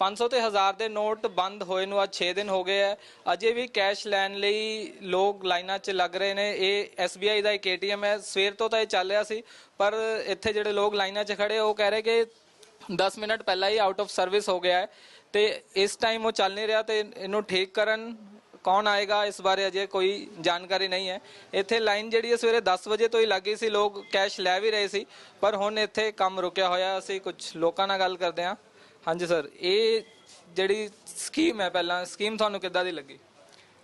500 ਤੇ 1000 ਦੇ ਨੋਟ ਬੰਦ ਹੋਏ ਨੂੰ ਅੱਜ 6 ਦਿਨ ਹੋ ਗਏ ਹੈ ਅਜੇ ਵੀ ਕੈਸ਼ ਲੈਣ ਲਈ ਲੋਕ ਲਾਈਨਾਂ 'ਚ ਲੱਗ ਰਹੇ ਨੇ। ਇਹ SBI ਦਾ ਇੱਕ ATM ਹੈ ਸਵੇਰ ਤੋਂ ਤਾਂ ਇਹ ਚੱਲ ਰਿਹਾ ਸੀ, ਪਰ ਇੱਥੇ ਜਿਹੜੇ ਲੋਕ ਲਾਈਨਾਂ 'ਚ ਖੜੇ, ਉਹ ਕਹਿ ਰਹੇ ਕਿ 10 ਮਿੰਟ ਪਹਿਲਾਂ ਹੀ ਆਊਟ ਆਫ ਸਰਵਿਸ ਹੋ ਗਿਆ ਹੈ ਤੇ ਇਸ ਟਾਈਮ ਉਹ ਚੱਲ ਨਹੀਂ ਰਿਹਾ ਤੇ ਇਹਨੂੰ ਠੀਕ ਕਰਨ ਕੌਣ ਆਏਗਾ, ਇਸ ਬਾਰੇ ਅਜੇ ਕੋਈ ਜਾਣਕਾਰੀ ਨਹੀਂ ਹੈ ਇੱਥੇ ਲਾਈਨ ਜਿਹੜੀ ਹੈ ਸਵੇਰੇ 10 ਵਜੇ ਤੋਂ ਹੀ ਲੱਗੀ ਸੀ। ਲੋਕ ਕੈਸ਼ ਲੈ ਵੀ ਰਹੇ ਸੀ, ਪਰ ਹੁਣ ਇੱਥੇ ਕੰਮ ਰੁਕਿਆ ਹੋਇਆ। ਅਸੀਂ ਕੁਝ ਲੋਕਾਂ ਨਾਲ ਗੱਲ ਕਰਦੇ ਹਾਂ ਹਾਂਜੀ ਸਰ, ਇਹ ਜਿਹੜੀ ਸਕੀਮ ਹੈ ਪਹਿਲਾਂ ਸਕੀਮ ਤੁਹਾਨੂੰ ਕਿੱਦਾਂ ਦੀ ਲੱਗੀ?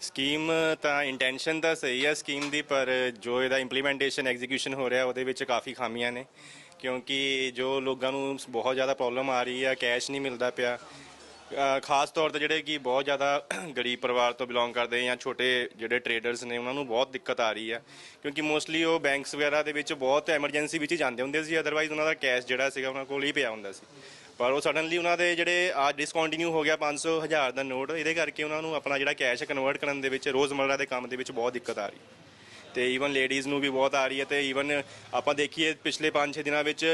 ਸਕੀਮ ਤਾਂ ਇੰਟੈਂਸ਼ਨ ਤਾਂ ਸਹੀ ਹੈ ਸਕੀਮ ਦੀ, ਪਰ ਜੋ ਇਹਦਾ ਇੰਪਲੀਮੈਂਟੇਸ਼ਨ ਐਗਜ਼ੀਕਿਊਸ਼ਨ ਹੋ ਰਿਹਾ, ਉਹਦੇ ਵਿੱਚ ਕਾਫੀ ਖਾਮੀਆਂ ਨੇ। ਕਿਉਂਕਿ ਜੋ ਲੋਕਾਂ ਨੂੰ ਬਹੁਤ ਜ਼ਿਆਦਾ ਪ੍ਰੋਬਲਮ ਆ ਰਹੀ ਹੈ ਕੈਸ਼ ਨਹੀਂ ਮਿਲਦਾ ਪਿਆ। ਖਾਸ ਤੌਰ ਤੇ ਜਿਹੜੇ ਕਿ ਬਹੁਤ ਜ਼ਿਆਦਾ ਗਰੀਬ ਪਰਿਵਾਰ ਤੋਂ ਬਿਲੋਂਗ ਕਰਦੇ ਜਾਂ ਛੋਟੇ ਜਿਹੜੇ ਟਰੇਡਰਸ ਨੇ, ਉਹਨਾਂ ਨੂੰ ਬਹੁਤ ਦਿੱਕਤ ਆ ਰਹੀ ਹੈ ਕਿਉਂਕਿ ਮੋਸਟਲੀ ਉਹ ਬੈਂਕਸ ਵਗੈਰਾ ਦੇ ਵਿੱਚ ਬਹੁਤ ਐਮਰਜੈਂਸੀ ਵਿੱਚ ਹੀ ਜਾਂਦੇ ਹੁੰਦੇ ਸੀ ਅਦਰਵਾਈਜ਼ ਉਹਨਾਂ ਦਾ ਕੈਸ਼ ਜਿਹੜਾ ਸੀਗਾ, ਉਹਨਾਂ ਕੋਲ ਹੀ ਪਿਆ ਹੁੰਦਾ ਸੀ। ਪਰ ਉਹ ਸਡਨਲੀ ਉਹਨਾਂ ਦੇ ਜਿਹੜੇ ਆ ਡਿਸਕੰਟੀਨਿਊ ਹੋ ਗਿਆ 500 ਹਜ਼ਾਰ ਦਾ ਨੋਟ, ਇਹਦੇ ਕਰਕੇ ਉਹਨਾਂ ਨੂੰ ਆਪਣਾ ਜਿਹੜਾ ਕੈਸ਼ ਕਨਵਰਟ ਕਰਨ ਦੇ ਵਿੱਚ, ਰੋਜ਼ਮਰਰਾ ਦੇ ਕੰਮ ਦੇ ਵਿੱਚ ਬਹੁਤ ਦਿੱਕਤ ਆ ਰਹੀ। ਤੇ ਈਵਨ ਲੇਡੀਜ਼ ਨੂੰ ਵੀ ਬਹੁਤ ਆ ਰਹੀ ਹੈ ਤੇ ਈਵਨ ਆਪਾਂ ਦੇਖੀਏ ਪਿਛਲੇ 5-6 ਦਿਨਾਂ ਵਿੱਚ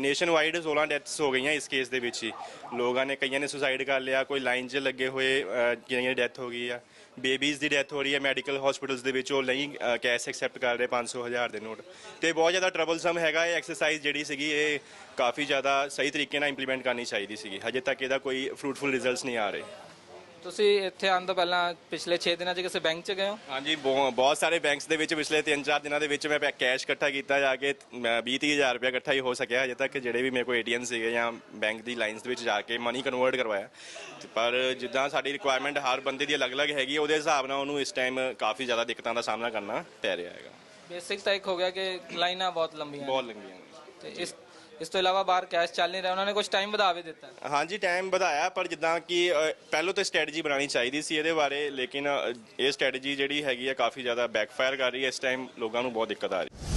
ਨੇਸ਼ਨ ਵਾਈਡ 16 ਡੈਥਸ ਹੋ ਗਈਆਂ ਇਸ ਕੇਸ ਦੇ ਵਿੱਚ ਹੀ। ਲੋਕਾਂ ਨੇ ਕਈਆਂ ਨੇ ਸੁਸਾਈਡ ਕਰ ਲਿਆ ਕੋਈ ਲਾਈਨ 'ਚ ਲੱਗੇ ਹੋਏ ਅਹ, ਕਈਆਂ ਦੀ ਡੈਥ ਹੋ ਗਈ ਆ। ਬੇਬੀਜ਼ ਦੀ ਡੈਥ ਹੋ ਰਹੀ ਹੈ ਮੈਡੀਕਲ ਹਸਪੀਟਲਸ ਦੇ ਵਿੱਚ ਉਹ ਨਹੀਂ ਕੈਸ਼ ਐਕਸੈਪਟ ਕਰ ਰਹੇ 500 ਹਜ਼ਾਰ ਦੇ ਨੋਟ। ਤੇ ਬਹੁਤ ਜ਼ਿਆਦਾ ਟਰਬਲਸਮ ਹੈਗਾ ਇਹ ਐਕਸਰਸਾਈਜ਼ ਜਿਹੜੀ ਸੀਗੀ ਇਹ ਕਾਫੀ ਜ਼ਿਆਦਾ ਸਹੀ ਤਰੀਕੇ ਨਾਲ ਇੰਪਲੀਮੈਂਟ ਕਰਨੀ ਚਾਹੀਦੀ ਸੀਗੀ। ਹਜੇ ਤੱਕ ਇਹਦਾ ਕੋਈ ਫਰੂਟਫੁਲ ਰਿਜ਼ਲਟਸ ਨਹੀਂ ਆ ਰਹੇ। ਤੁਸੀਂ ਇੱਥੇ ਆਉਣ ਤੋਂ ਪਹਿਲਾਂ ਪਿਛਲੇ 6 ਦਿਨਾਂ 'ਚ ਕਿਸੇ ਬੈਂਕ 'ਚ ਗਏ ਹੋ? ਹਾਂਜੀ ਬਹੁ- ਬਹੁਤ ਸਾਰੇ ਬੈਂਕਸ ਦੇ ਵਿੱਚ ਪਿਛਲੇ 3-4 ਦਿਨਾਂ ਦੇ ਵਿੱਚ ਮੈਂ ਪੈ- ਕੈਸ਼ ਇਕੱਠਾ ਕੀਤਾ ਜਾ ਕੇ 20-30 ਹਜ਼ਾਰ ਰੁਪਇਆ ਇਕੱਠਾ ਹੀ ਹੋ ਸਕਿਆ ਹਜੇ ਤੱਕ ਜਿਹੜੇ ਵੀ ਮੇਰੇ ਕੋਲ ਏਟੀਐਮ ਸੀਗੇ ਜਾਂ ਬੈਂਕ ਦੀ ਲਾਈਨਸ ਦੇ ਵਿੱਚ ਜਾ ਕੇ ਮਨੀ ਕਨਵਰਟ ਕਰਵਾਇਆ। ਤੇ ਪਰ ਜਿੱਦਾਂ ਸਾਡੀ ਰਿਕੁਆਇਰਮੈਂਟ ਹਰ ਬੰਦੇ ਦੀ ਅਲੱਗ-ਅਲੱਗ ਹੈਗੀ ਹੈ, ਉਹਦੇ ਹਿਸਾਬ ਨਾਲ ਉਹਨੂੰ ਇਸ ਟਾਈਮ ਕਾਫੀ ਜ਼ਿਆਦਾ ਦਿੱਕਤਾਂ ਦਾ ਸਾਹਮਣਾ ਕਰਨਾ ਪੈ ਰਿਹਾ ਹੈਗਾ। ਬੇਸਿਕ ਤਾਂ ਇੱਕ ਹੋ ਗਿਆ ਕਿ ਲਾਈਨਾਂ ਬਹੁਤ ਲੰਬੀਆਂ। ਬਹੁਤ ਲੰਬੀਆਂ ਨੇ। ਤੇ ਇਸ ਇਸ ਤੋਂ ਇਲਾਵਾ ਬਾਹਰ ਕੈਸ਼ ਚੱਲ ਨਹੀਂ ਰਿਹਾ ਉਹਨਾਂ ਨੇ ਕੁਝ ਟਾਈਮ ਵਧਾ ਵੀ ਦਿੱਤਾ। ਹਾਂਜੀ ਟਾਈਮ ਵਧਾਇਆ ਪਰ ਜਿੱਦਾਂ ਕਿ ਅ, ਪਹਿਲੋਂ ਤਾਂ ਸਟ੍ਰੈਟਜੀ ਬਣਾਉਣੀ ਚਾਹੀਦੀ ਸੀ ਇਹਦੇ ਬਾਰੇ ਲੇਕਿਨ ਅ, ਇਹ ਸਟ੍ਰੈਟਜੀ ਜਿਹੜੀ ਹੈਗੀ ਆ ਕਾਫੀ ਜ਼ਿਆਦਾ ਬੈਕਫਾਇਰ ਕਰ ਰਹੀ ਹੈ ਇਸ ਟਾਈਮ ਲੋਕਾਂ ਨੂੰ ਬਹੁਤ ਦਿੱਕਤ ਆ ਰਹੀ। ਹੈ